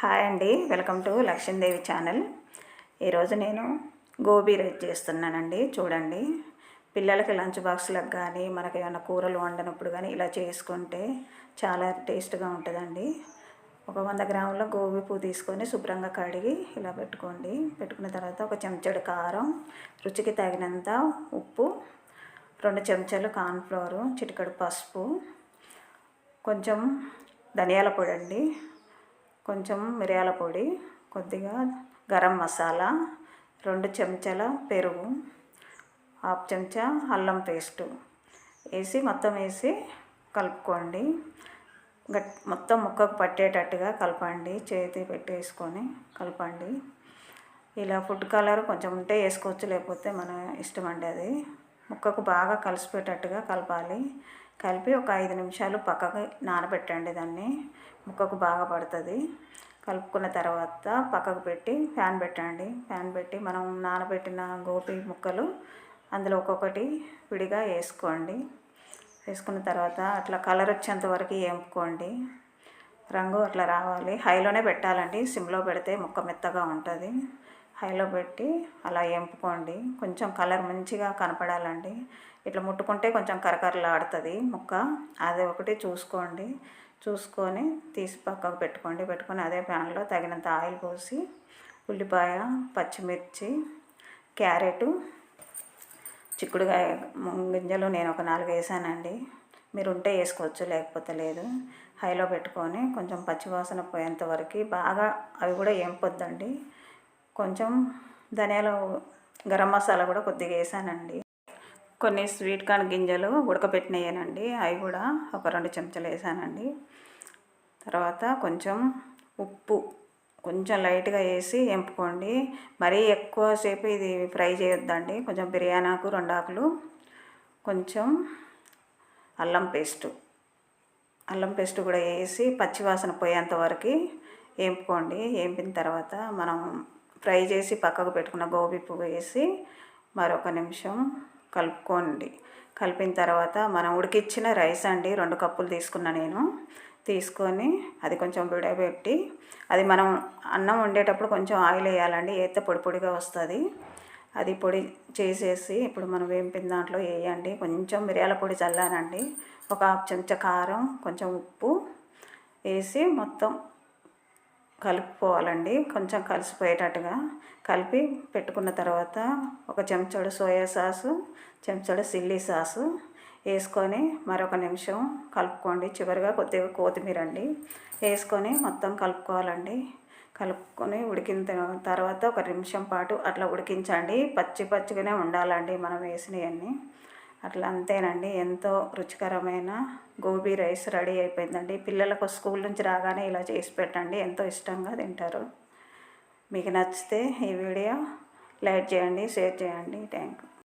Hi అండి. Welcome to Lakshmidevi channel. ఈరోజు నేను గోబీ రైస్ చేస్తున్నానండి. చూడండి. పిల్లలకి లంచ్ బాక్స్లకు కానీ మనకి ఏమైనా కూరలు వండినప్పుడు కానీ ఇలా చేసుకుంటే చాలా టేస్ట్గా ఉంటుందండి. ఒక వంద గ్రాముల గోబీ పువ్వు తీసుకొని శుభ్రంగా కడిగి ఇలా పెట్టుకోండి. పెట్టుకున్న తర్వాత ఒక చెంచాడు కారం రుచికి తగినంత ఉప్పు రెండు చెంచాలు కార్న్ఫ్లవరు చిటికడు పసుపు కొంచెం ధనియాల పొడి అండి. కొంచెం మిరియాల పొడి కొద్దిగా గరం మసాలా రెండు చెంచాల పెరుగు హాఫ్ చెంచా అల్లం పేస్టు వేసి మొత్తం వేసి కలుపుకోండి. గట్ మొత్తం ముక్కకు పట్టేటట్టుగా కలపండి. చేతి పెట్టేసుకొని కలపండి. ఇలా ఫుడ్ కలర్ కొంచెం ఉంటే వేసుకోవచ్చు లేకపోతే మన ఇష్టం అండి అది. ముక్కకు బాగా కలిసిపోయేటట్టుగా కలపాలి. కలిపి ఒక ఐదు నిమిషాలు పక్కకి నానబెట్టండి దాన్ని. ముక్కకు బాగా పడుతుంది. కలుపుకున్న తర్వాత పక్కకు పెట్టి ఫ్యాన్ పెట్టండి. ఫ్యాన్ పెట్టి మనం నానబెట్టిన గోపి ముక్కలు అందులో ఒక్కొక్కటి విడిగా వేసుకోండి. వేసుకున్న తర్వాత అట్లా కలర్ వచ్చేంత వరకు వేపుకోండి. రంగు అట్లా రావాలి. హైలోనే పెట్టాలండి. సిమ్లో పెడితే ముక్క మెత్తగా ఉంటుంది. హైలో పెట్టి అలా ఎంపుకోండి. కొంచెం కలర్ మంచిగా కనపడాలండి. ఇట్లా ముట్టుకుంటే కొంచెం కరకరలాడుతుంది ముక్క. అది ఒకటి చూసుకోండి. చూసుకొని తీసి పక్కకు పెట్టుకోండి. పెట్టుకొని అదే ప్యాన్లో తగినంత ఆయిల్ పోసి ఉల్లిపాయ పచ్చిమిర్చి క్యారెట్ చిక్కుడుకాయ గింజలు నేను ఒక నాలుగు వేసానండి. మీరు ఉంటే వేసుకోవచ్చు లేకపోతే లేదు. హైలో పెట్టుకొని కొంచెం పచ్చివాసన పోయేంత వరకు బాగా అవి కూడా ఏంపొద్దండి కొంచెం ధనియాలు గరం మసాలా కూడా కొద్దిగా వేసానండి. కొన్ని స్వీట్ కార్న్ గింజలు ఉడకబెట్టినయేనండి. అవి కూడా ఒక రెండు చెంచాలు వేసానండి. తర్వాత కొంచెం ఉప్పు కొంచెం లైట్గా వేసి ఎంపుకోండి. మరీ ఎక్కువసేపు ఇది ఫ్రై చేయొద్దండి. కొంచెం బిర్యానాకు రెండు ఆకులు కొంచెం అల్లం పేస్టు. అల్లం పేస్ట్ కూడా వేసి పచ్చివాసన పోయేంత వరకు వేపుకోండి వేపిన తర్వాత మనం ఫ్రై చేసి పక్కకు పెట్టుకున్న గోబీ పువ్వు వేసి మరొక నిమిషం కలుపుకోండి. కలిపిన తర్వాత మనం ఉడికిచ్చిన రైస్ అండి రెండు కప్పులు తీసుకున్నా నేను. తీసుకొని అది కొంచెం విడబెట్టి అది మనం అన్నం వండేటప్పుడు కొంచెం ఆయిల్ వేయాలండి వేస్తే పొడి పొడిగా వస్తుంది. అది పొడి చేసేసి ఇప్పుడు మనం వేంపిన దాంట్లో వేయండి. కొంచెం మిరియాల పొడి చల్లానండి. ఒక హాఫ్ చెంచా కారం కొంచెం ఉప్పు వేసి మొత్తం కలుపుకోవాలండి. కొంచెం కలిసిపోయేటట్టుగా కలిపి పెట్టుకున్న తర్వాత ఒక చెంచాడు సోయా సాసు చెంచాడు చిల్లీ సాసు వేసుకొని మరొక నిమిషం కలుపుకోండి. చివరిగా కొద్దిగా కొత్తిమీర అండి వేసుకొని మొత్తం కలుపుకోవాలండి. కలుపుకొని ఉడికిన తర్వాత ఒక నిమిషం పాటు అట్లా ఉడికించండి. పచ్చి పచ్చిగానే ఉండాలండి మనం వేసినవన్నీ అట్లా అంతేనండి. ఎంతో రుచికరమైన గోబీ రైస్ రెడీ అయిపోయిందండి. పిల్లలకు స్కూల్ నుంచి రాగానే ఇలా చేసి పెట్టండి. ఎంతో ఇష్టంగా తింటారు. మీకు నచ్చితే ఈ వీడియో లైక్ చేయండి షేర్ చేయండి. Thank you.